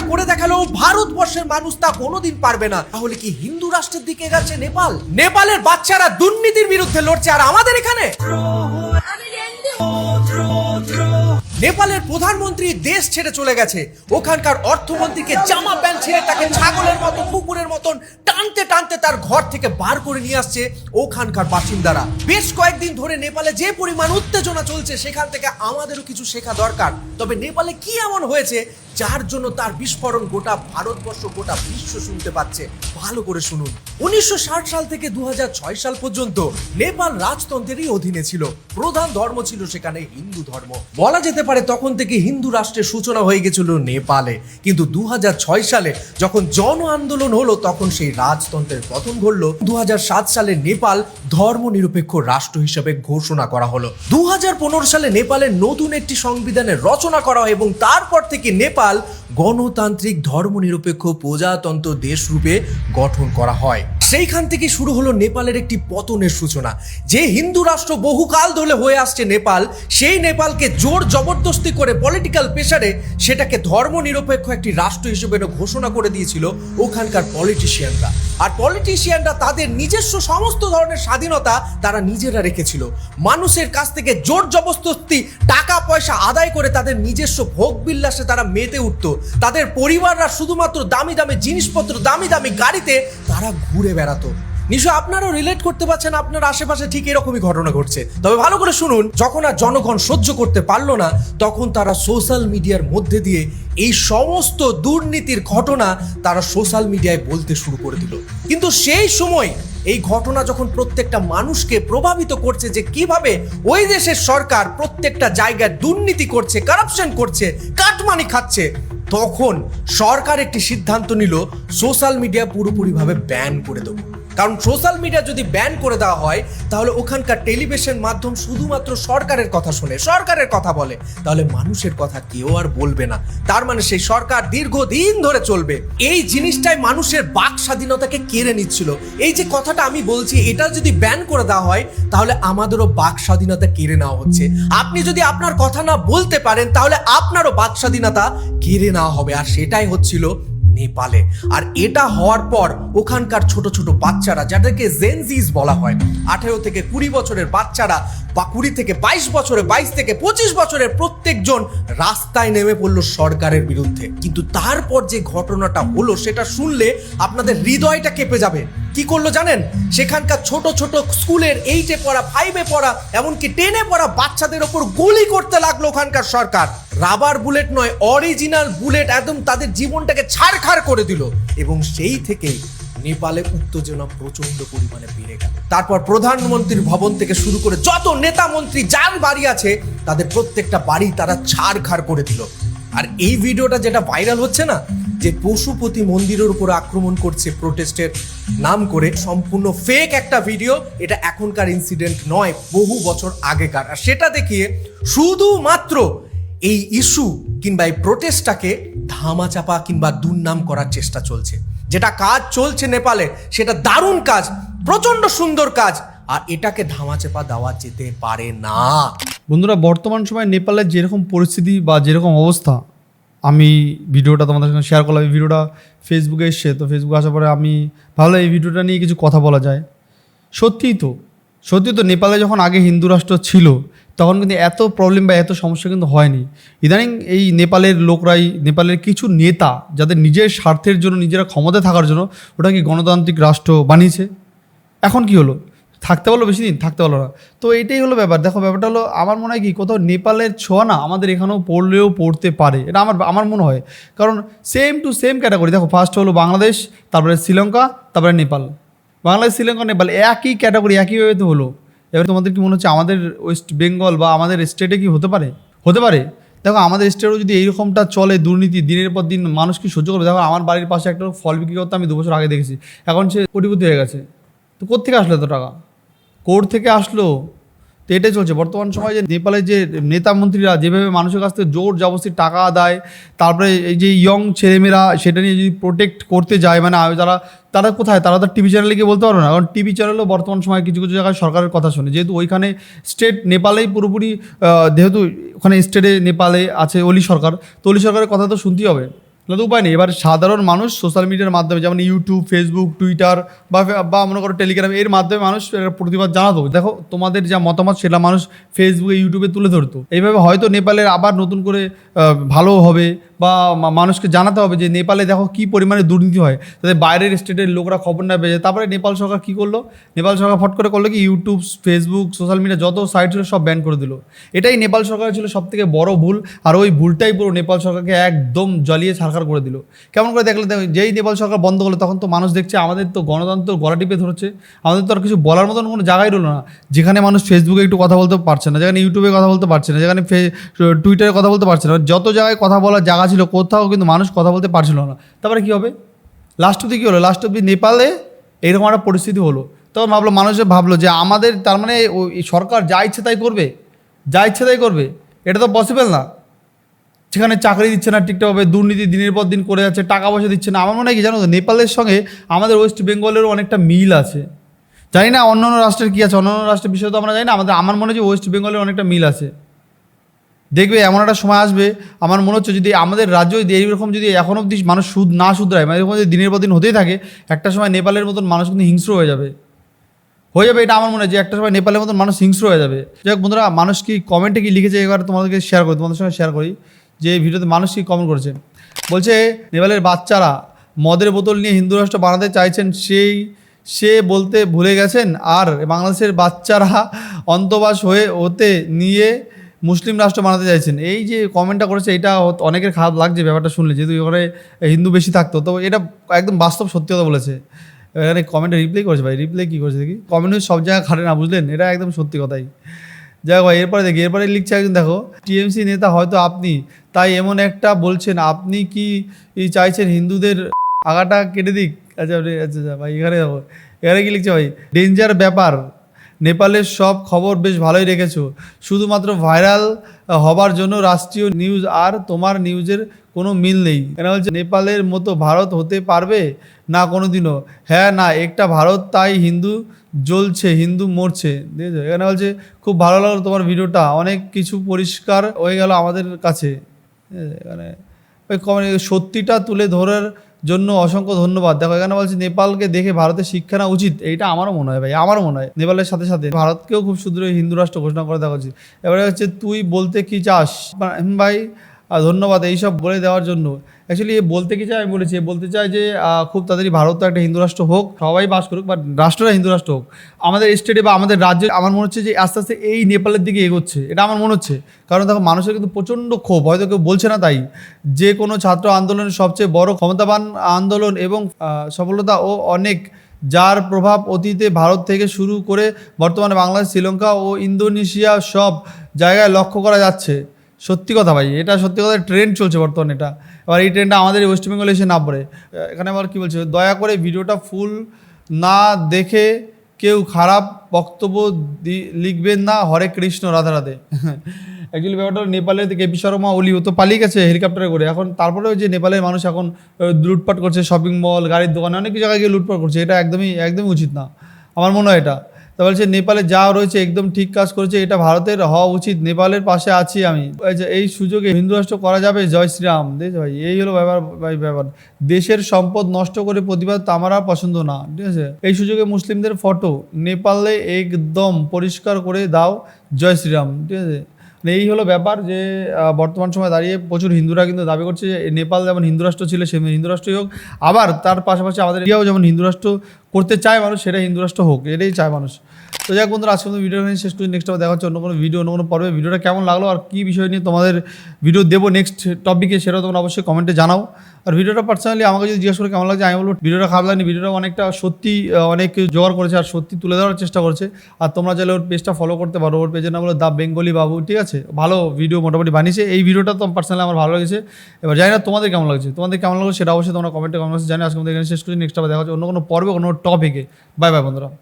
চেষ্টা করে দেখালেও ভারতবর্ষের মানুষ তা কোনোদিন পারবে না। তাহলে কি হিন্দু রাষ্ট্রের দিকে গেছে নেপাল? নেপালের বাচ্চারা দুর্নীতির বিরুদ্ধে লড়ছে আর আমাদের এখানে? নেপালের প্রধানমন্ত্রী দেশ ছেড়ে চলে গেছে। ওখানকার অর্থমন্ত্রীকে জামা প্যান্ট ছেড়ে তাকে ছাগলের মতো, কুকুরের মতন টানতে টানতে তার ঘর থেকে বার করে নিয়ে আসছে ওখানকার বাসিন্দারা। বেশ কয়েকদিন ধরে নেপালে যে পরিমাণ উত্তেজনা চলছে, সেখান থেকে আমাদেরও কিছু শেখা দরকার। তবে নেপালে কি এমন হয়েছে যার জন্য তার বিস্ফোরণ গোটা ভারতবর্ষ, গোটা বিশ্ব শুনতে পাচ্ছে। ভালো করে শুনুন। উনিশশো সাল থেকে দু সাল পর্যন্ত নেপাল রাজতন্ত্রেরই অধীনে ছিল। প্রধান ধর্ম ছিল সেখানে হিন্দু ধর্ম। বলা যেতে পারে তখন থেকে হিন্দু রাষ্ট্রের সূচনা হয়ে গেছিল নেপালে। কিন্তু দু সালে যখন জন আন্দোলন হলো, তখন সেই রাজতন্ত্রের পতন ঘটলো। দু সালে নেপাল ধর্মনিরপেক্ষ রাষ্ট্র হিসেবে ঘোষণা করা হলো। দু হাজার পনেরো সালে নেপালের নতুন একটি সংবিধানের রচনা করা হয় এবং তারপর থেকে নেপাল গণতান্ত্রিক ধর্মনিরপেক্ষ প্রজাতন্ত্র দেশ রূপে গঠন করা হয়। সেইখান থেকে শুরু হলো নেপালের একটি পতনের সূচনা। যে হিন্দু রাষ্ট্র বহুকাল ধরে হয়ে আসছে নেপাল, সেই নেপালকে জোর জবরদস্তি করে পলিটিক্যাল প্রেসারে সেটাকে ধর্মনিরপেক্ষ একটি রাষ্ট্র হিসেবে ঘোষণা করে দিয়েছিল ওখানকার পলিটিশিয়ানরা আর পলিটিশিয়ানরা তাদের নিজস্ব সমস্ত ধরনের স্বাধীনতা তারা নিজেরা রেখেছিল। মানুষের কাছ থেকে জোর জবরদস্তি টাকা পয়সা আদায় করে তাদের নিজস্ব ভোগ বিলাসে তারা মেতে উঠতো। তাদের পরিবাররা শুধুমাত্র দামি দামি জিনিসপত্র দামি দামি গাড়িতে তারা ঘুরে বেড়াতো। নিশ্চয় আপনারও রিলেট করতে পারছেন, আপনার আশেপাশে ঠিক এরকমই ঘটনা ঘটছে। তবে ভালো করে শুনুন, যখন আর জনগণ সহ্য করতে পারল না, তখন তারা সোশ্যাল মিডিয়ার মধ্যে দিয়ে এই সমস্ত দুর্নীতির ঘটনা তারা সোশ্যাল মিডিয়ায় বলতে শুরু করে দিল। কিন্তু সেই সময় এই ঘটনা যখন প্রত্যেকটা মানুষকে প্রভাবিত করছে যে কীভাবে ওই দেশের সরকার প্রত্যেকটা জায়গায় দুর্নীতি করছে কারাপশন করছে, কাটমানি খাচ্ছে, তখন সরকার একটি সিদ্ধান্ত নিল সোশ্যাল মিডিয়া পুরোপুরিভাবে ব্যান করে দেবো। কারণ সোশ্যাল মিডিয়া যদি ব্যান করে দেওয়া হয়, তাহলে ওখানকার টেলিভিশন মাধ্যম শুধুমাত্র সরকারের কথা শোনে, সরকারের কথা বলে। তাহলে মানুষের কথা কেউ আর বলবে না। তার মানে সেই সরকার দীর্ঘদিন ধরে চলবে। এই জিনিসটাই মানুষের বাক স্বাধীনতাকে কেড়ে নিচ্ছিল। এই যে কথাটা আমি বলছি, এটা যদি ব্যান করে দেওয়া হয়, তাহলে আমাদেরও বাক স্বাধীনতা কেড়ে নেওয়া হচ্ছে। আপনি যদি আপনার কথা না বলতে পারেন, তাহলে আপনারও বাক স্বাধীনতা কেড়ে নেওয়া হবে। আর সেটাই হচ্ছিল নেপালে। আর এটা হওয়ার পর ওখানকার ছোট ছোট বাচ্চারা, যাদেরকে জেনজিস বলা হয়, আঠেরো থেকে কুড়ি বছরের বাচ্চারা বা কুড়ি থেকে বাইশ বছরে, বাইশ থেকে পঁচিশ বছরের প্রত্যেকজন রাস্তায় নেমে পড়ল সরকারের বিরুদ্ধে। কিন্তু তারপর যে ঘটনাটা হলো, সেটা শুনলে আপনাদের হৃদয়টা কেঁপে যাবে। কি করল জানেন? সেখানকার ছোট ছোট স্কুলের এইটে পড়া ফাইভে পড়া, এমনকি টেনে পড়া বাচ্চাদের ওপর গুলি করতে লাগল ওখানকার সরকার। রাবার বুলেট নয় অরিজিনাল বুলেট একদম তাদের জীবনটাকে ছাড়খাড় করে দিল। এবং সেই থেকেই নেপালে উত্তেজনা প্রচণ্ড পরিমাণে বেড়ে গেল। তারপর প্রধানমন্ত্রীর ভবন থেকে শুরু করে যত নেতা মন্ত্রী যার বাড়ি আছে, তাদের প্রত্যেকটা বাড়ি তারা ছাড়খাড় করে দিল। আর এই ভিডিওটা যেটা ভাইরাল হচ্ছে না, যে পশুপতি মন্দিরের উপর আক্রমণ করছে প্রোটেস্টের নাম করে সম্পূর্ণ ফেক একটা ভিডিও এটা এখনকার ইনসিডেন্ট নয়, বহু বছর আগেকার। আর সেটা দেখিয়ে শুধুমাত্র এই ইস্যু কিংবা এই প্রোটেস্টটাকে ধামাচাপা কিংবা দুর্নাম করার চেষ্টা চলছে। যেটা কাজ চলছে নেপালে, সেটা দারুণ কাজ প্রচণ্ড সুন্দর কাজ আর এটাকে ধামাচাপা দেওয়া যেতে পারে না। বন্ধুরা, বর্তমান সময় নেপালের যেরকম পরিস্থিতি বা যেরকম অবস্থা, আমি ভিডিওটা তোমাদের সঙ্গে শেয়ার করলাম। এই ভিডিওটা ফেসবুকে এসছে, তো ফেসবুকে আসার পরে আমি ভাবলাম এই ভিডিওটা নিয়ে কিছু কথা বলা যায়। সত্যিই তো সত্যি তো নেপালে যখন আগে হিন্দু রাষ্ট্র ছিল, তখন কিন্তু এত প্রবলেম বা এত সমস্যা কিন্তু হয়নি। ইদানিং এই নেপালের লোকরাই, নেপালের কিছু নেতা যাদের নিজের স্বার্থের জন্য, নিজেরা ক্ষমতায় থাকার জন্য ওটাকে গণতান্ত্রিক রাষ্ট্র বানিয়েছে। এখন কি হলো? থাকতে পারল বেশি দিন? থাকতে পারল না। তো এটাই হলো ব্যাপার। দেখো, ব্যাপারটা হলো, আমার মনে হয় কি, কোথাও নেপালের ছোঁয়া না আমাদের এখানেও পড়লেও পড়তে পারে। এটা আমার আমার মনে হয়। কারণ সেম টু সেম ক্যাটাগরি দেখো ফার্স্ট হলো বাংলাদেশ, তারপরে শ্রীলঙ্কা, তারপরে নেপাল। বাংলাদেশ, শ্রীলঙ্কা, নেপাল, একই ক্যাটাগরি একইভাবে তো হলো। এবার তোমাদের কি মনে হচ্ছে, আমাদের ওয়েস্ট বেঙ্গল বা আমাদের স্টেটে কি হতে পারে? হতে পারে। দেখো, আমাদের স্টেটও যদি এইরকমটা চলে দুর্নীতি, দিনের পর দিন মানুষ কি সহ্য করবে? দেখো, আমার বাড়ির পাশে একটা ফল বিক্রি করতে আমি দু বছর আগে দেখেছি। এখন সে কোটিপতি হয়ে গেছে। তো কোথেকে আসলো এত টাকা? কোর্ট থেকে আসলো, তো এটাই চলছে। বর্তমান সময়ে যে নেপালের যে নেতা মন্ত্রীরা যেভাবে মানুষের কাছ থেকে জোর জবরদস্তি টাকা আদায় তারপরে এই যে ইয়ং ছেলেমেয়েরা, সেটা নিয়ে যদি প্রোটেক্ট করতে যায় মানে যারা, তারা কোথায়? তারা তো টিভি চ্যানেলে গিয়ে বলতে পারবে না। কারণ টিভি চ্যানেলও বর্তমান সময় কিছু কিছু জায়গায় সরকারের কথা শোনে। যেহেতু ওইখানে স্টেট নেপালেই পুরোপুরি যেহেতু ওখানে স্টেটে নেপালে আছে অলি সরকার, তো অলি সরকারের কথা তো শুনতেই হবে। না উপায় নেই। এবার সাধারণ মানুষ সোশ্যাল মিডিয়ার মাধ্যমে, যেমন ইউটিউব ফেসবুক টুইটার বা বা মনে করো টেলিগ্রাম এর মাধ্যমে মানুষ প্রতিবাদ জানাতো। দেখো, তোমাদের যা মতামত সেটা মানুষ ফেসবুকে ইউটিউবে তুলে ধরতো। এইভাবে হয়তো নেপালের আবার নতুন করে ভালো হবে বা মানুষকে জানাতে হবে যে নেপালে দেখো কি পরিমাণে দুর্নীতি হয়। তাদের বাইরের স্টেটের লোকরা খবর না পেয়ে তারপরে নেপাল সরকার কী করল? নেপাল সরকার ফট করে করল কি? ইউটিউব ফেসবুক সোশ্যাল মিডিয়া যত সাইট ছিল সব ব্যান করে দিল। এটাই নেপাল সরকারের ছিল সব থেকে বড় ভুল। আর ওই ভুলটাই পুরো নেপাল সরকারকে একদম জ্বালিয়ে ছাড়খার করে দিল। কেমন করে দেখলে দেখো, যেই নেপাল সরকার বন্ধ করল তখন তো মানুষ দেখছে আমাদের তো গণতন্ত্র গলা টিপে ধরেছে। আমাদের তো আর কিছু বলার মতন কোনো জায়গায় রইল না। যেখানে মানুষ ফেসবুকে একটু কথা বলতে পারছে না যেখানে ইউটিউবে কথা বলতে পারছে না যেখানে টুইটারে কথা বলতে পারছে না। যত জায়গায় কথা বলার জায়গা ছিল কোথাও কিন্তু মানুষ কথা বলতে পারছিল না। তারপরে কী হবে? লাস্ট অব্দি কী হলো? লাস্ট অব্দি নেপালে এইরকম একটা পরিস্থিতি হলো। তখন ভাবলো মানুষ ভাবলো যে আমাদের তার মানে সরকার যা ইচ্ছে তাই করবে। যা ইচ্ছে তাই করবে। এটা তো পসিবল না। সেখানে চাকরি দিচ্ছে না ঠিকঠাকভাবে দুর্নীতি দিনের পর দিন করে যাচ্ছে, টাকা পয়সা দিচ্ছে না। আমার মনে হয় কি জানো তো, নেপালের সঙ্গে আমাদের ওয়েস্ট বেঙ্গলেরও অনেকটা মিল আছে। জানি না অন্য অন্য রাষ্ট্রের কী আছে, অন্য অন্য রাষ্ট্রের বিষয়ে তো আমরা জানি না, আমাদের, আমার মনে হয় যে ওয়েস্ট বেঙ্গলের অনেকটা মিল আছে। দেখবে এমন একটা সময় আসবে, আমার মনে হচ্ছে যদি আমাদের রাজ্য যদি এইরকম যদি এখন অবধি মানুষ সুদ না শুধরায় মানে এরকম যদি দিনের পর দিন হতেই থাকে, একটা সময় নেপালের মতন মানুষ কিন্তু হিংস্র হয়ে যাবে। হয়ে যাবে এটা আমার মনে হয় যে একটা সময় নেপালের মতন মানুষ হিংস্র হয়ে যাবে। যাই হোক বন্ধুরা, মানুষ কি কমেন্টে কি লিখেছে এবার তোমাদেরকে শেয়ার করি, তোমাদের সঙ্গে শেয়ার করি। যে ভিডিওতে মানুষ কি কমেন্ট করেছে? বলছে, নেপালের বাচ্চারা মদের বোতল নিয়ে হিন্দু রাষ্ট্র বানাতে চাইছেন, সেই, সে বলতে ভুলে গেছেন? আর বাংলাদেশের বাচ্চারা অন্তবাস হয়ে ওতে নিয়ে মুসলিম রাষ্ট্র বানাতে চাইছেন। এই যে কমেন্টটা করেছে, এটা অনেকের খারাপ লাগছে ব্যাপারটা শুনলে, যেহেতু ওখানে হিন্দু বেশি থাকতো। তো এটা একদম বাস্তব সত্যি কথা বলেছে। এখানে কমেন্টে রিপ্লাই করেছে ভাই রিপ্লাই কী করেছে দেখি? কমেন্ট সব জায়গায় খাটে না, বুঝলেন? এটা একদম সত্যি কথাই। যাই হোক এরপরে দেখি, এরপরে লিখছে একজন, দেখো, টিএমসি নেতা হয়তো আপনি, তাই এমন একটা বলছেন, আপনি কি চাইছেন হিন্দুদের আগাটা কেটে দিক? আচ্ছা আচ্ছা আচ্ছা ভাই, এখানে দেখো, এখানে কি লিখছে ভাই, ডেঞ্জার ব্যাপার, নেপালের সব খবর বেশ ভালোই রেখেছো, শুধুমাত্র ভাইরাল হবার জন্য রাষ্ট্রীয় নিউজ আর তোমার নিউজের কোনো মিল নেই। কেন বলছে নেপালের মতো ভারত হতে পারবে? না কোনো দিনও হ্যাঁ না একটা ভারত তাই হিন্দু জ্বলছে হিন্দু মরছে। দেখেছ? এখানে বলছে খুব ভালো লাগল তোমার ভিডিওটা। অনেক কিছু পরিষ্কার হয়ে গেল আমাদের কাছে। এখানে ওই সত্যিটা তুলে ধরার জন্য অসংখ্য ধন্যবাদ। দেখো এখানে বলছে নেপালকে দেখে ভারতের শিক্ষা নেওয়া উচিত। এইটা আমারও মনে হয় ভাই আমারও মনে হয়। নেপালের সাথে সাথে ভারতকেও খুব শুধু হিন্দু রাষ্ট্র ঘোষণা করে দেওয়া উচিত। এবারে হচ্ছে তুই বলতে কি চাস? ভাই আহ, ধন্যবাদ এইসব বলে দেওয়ার জন্য। অ্যাকচুয়ালি এ বলতে কি চাই আমি বলেছি বলতে চাই যে খুব তাড়াতাড়ি ভারত তো একটা হিন্দু রাষ্ট্র হোক, সবাই বাস করুক বাট রাষ্ট্রটা হিন্দু রাষ্ট্র হোক। আমাদের স্টেটে বা আমাদের রাজ্যে আমার মনে হচ্ছে যে, আস্তে আস্তে এই নেপালের দিকে এগোচ্ছে, এটা আমার মনে হচ্ছে। কারণ দেখো, মানুষের কিন্তু প্রচণ্ড ক্ষোভ, হয়তো কেউ বলছে না তাই। যে কোনো ছাত্র আন্দোলনের সবচেয়ে বড় ক্ষমতাবান আন্দোলন এবং সফলতা ও অনেক, যার প্রভাব অতীতে ভারত থেকে শুরু করে বর্তমানে বাংলাদেশ, শ্রীলঙ্কা ও ইন্দোনেশিয়া সব জায়গায় লক্ষ্য করা যাচ্ছে। সত্যি কথা ভাই, এটা সত্যি কথা ট্রেন্ড চলছে বর্তমানে এটা। এবার এই ট্রেন্ডটা আমাদের ওয়েস্ট বেঙ্গলে এসে না পড়ে। এখানে আবার কী বলছে, দয়া করে ভিডিওটা ফুল না দেখে কেউ খারাপ বক্তব্য দি- লিখবেন না। হরে কৃষ্ণ, রাধা রাধে। অ্যাকচুয়ালি ব্যাপারটা নেপালের থেকে কেপি শর্মা ওলি ও তো পালিয়ে গেছে হেলিকপ্টারে করে। এখন তারপরেও যে নেপালের মানুষ এখন লুটপাট করছে শপিং মল গাড়ির দোকানে, অনেক জায়গায় গিয়ে লুটপাট করছে। এটা একদমই একদমই উচিত না। আমার মনে হয় এটা। তা বলছে, নেপালে যা রয়েছে, একদম ঠিক কাজ করেছে, এটা ভারতের হওয়া উচিত। নেপালের পাশে আছি আমি। এই সুযোগে হিন্দু রাষ্ট্র করা যাবে? জয় শ্রীরাম। দেশ ভাই, এই হলো ব্যাপার, ভাই, ব্যাপার। দেশের সম্পদ নষ্ট করে প্রতিবাদ তো আমার আর পছন্দ না, ঠিক আছে? এই সুযোগে মুসলিমদের ফটো নেপালে একদম পরিষ্কার করে দাও, জয় শ্রীরাম, ঠিক আছে? মানে এই হলো ব্যাপার যে বর্তমান সময় দাঁড়িয়ে প্রচুর হিন্দুরা কিন্তু দাবি করছে যে নেপাল যেমন হিন্দু রাষ্ট্র ছিল সে হিন্দু রাষ্ট্রই হোক। আবার তার পাশাপাশি আমাদের ইন্ডিয়াও যেমন হিন্দু রাষ্ট্র করতে চায় মানুষ সেটা হিন্দু রাষ্ট্র হোক, এটাই চায় মানুষ। তো যাক বন্ধুরা, আজকে ভিডিও শেষ করি। নেক্সট দেখা হচ্ছে অন্য কোনো ভিডিও অন্য কোনো পর্বে। ভিডিওটা কেমন লাগল আর কী বিষয় নিয়ে তোমাদের ভিডিও দেবো নেক্সট টপিকে সেটাও তোমরা অবশ্যই কমেন্টে জানাও। আর ভিডিওটা পার্সোনালি আমাকে যদি জিজ্ঞেস করে কেমন লাগছে, আমি বলব ভিডিওটা খারাপ লাগেনি। ভিডিওটা অনেকটা সত্যি অনেক জোগাড় করেছে আর সত্যি তুলে ধরার চেষ্টা করছে। আর তোমরা চাইলে ওর পেজটা ফলো করতে পারো। ওর পেজের নাম হলো দ্য বেঙ্গলি বাবু ঠিক আছে? ভালো ভিডিও মোটামুটি বানিয়েছে। এই ভিডিওটা তো পার্সোনালি আমার ভালো লেগেছে। এবার জানি না তোমাদের কেমন লাগছে। তোমাদের কেমন লাগল সেটা অবশ্যই তোমরা কমেন্টে কমেন্ট জানি আজকে আমাদের এখানে শেষ করি। নেক্সট আবার দেখা হচ্ছে অন্য কোনো পর্বে, কোনো টপিকে বাই বাই বন্ধুরা।